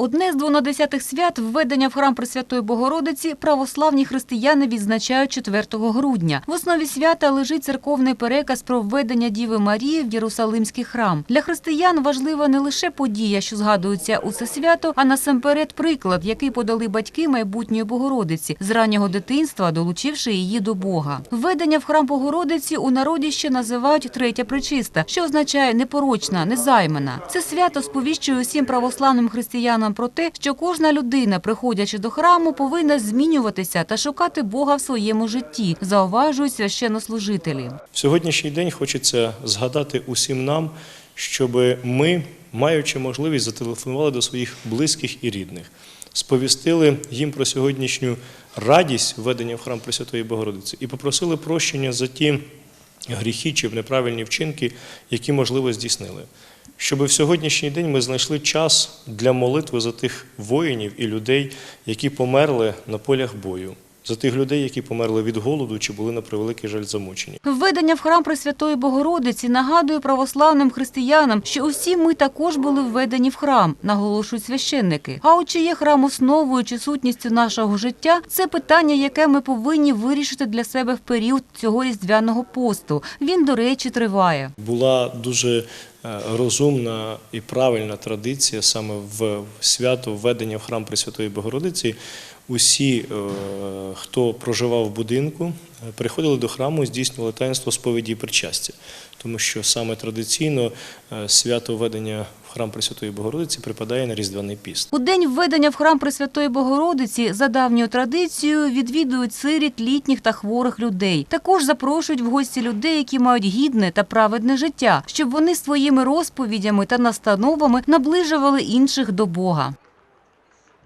Одне з двонадесятих свят введення в храм Пресвятої Богородиці православні християни відзначають 4 грудня. В основі свята лежить церковний переказ про введення Діви Марії в Єрусалимський храм. Для християн важлива не лише подія, що згадується у це свято, а насамперед приклад, який подали батьки майбутньої Богородиці з раннього дитинства, долучивши її до Бога. Введення в храм Богородиці у народі ще називають третя причиста, що означає непорочна, незаймана. Це свято сповіщує усім православним християнам про те, що кожна людина, приходячи до храму, повинна змінюватися та шукати Бога в своєму житті, зауважують священнослужителі. В сьогоднішній день хочеться згадати усім нам, щоб ми, маючи можливість, зателефонували до своїх близьких і рідних, сповістили їм про сьогоднішню радість введення в храм Пресвятої Богородиці і попросили прощення за ті гріхи чи неправильні вчинки, які, можливо, здійснили. Щоб в сьогоднішній день ми знайшли час для молитви за тих воїнів і людей, які померли на полях бою, за тих людей, які померли від голоду чи були на превеликий жаль замучені. Введення в храм Пресвятої Богородиці нагадує православним християнам, що усі ми також були введені в храм, наголошують священники. А от чи є храм основою чи сутністю нашого життя – це питання, яке ми повинні вирішити для себе в період цього різдвяного посту. Він, до речі, триває. Була дуже розумна і правильна традиція саме в свято введення в храм Пресвятої Богородиці. Усі, е, хто проживав в будинку, е, приходили до храму, здійснювали таїнство сповіді і причастя, тому що саме традиційно е, свято введення в храм Пресвятої Богородиці припадає на Різдвяний піст. У день введення в храм Пресвятої Богородиці за давньою традицією відвідують сиріт, літніх та хворих людей. Також запрошують в гості людей, які мають гідне та праведне життя, щоб вони своїми розповідями та настановами наближували інших до Бога.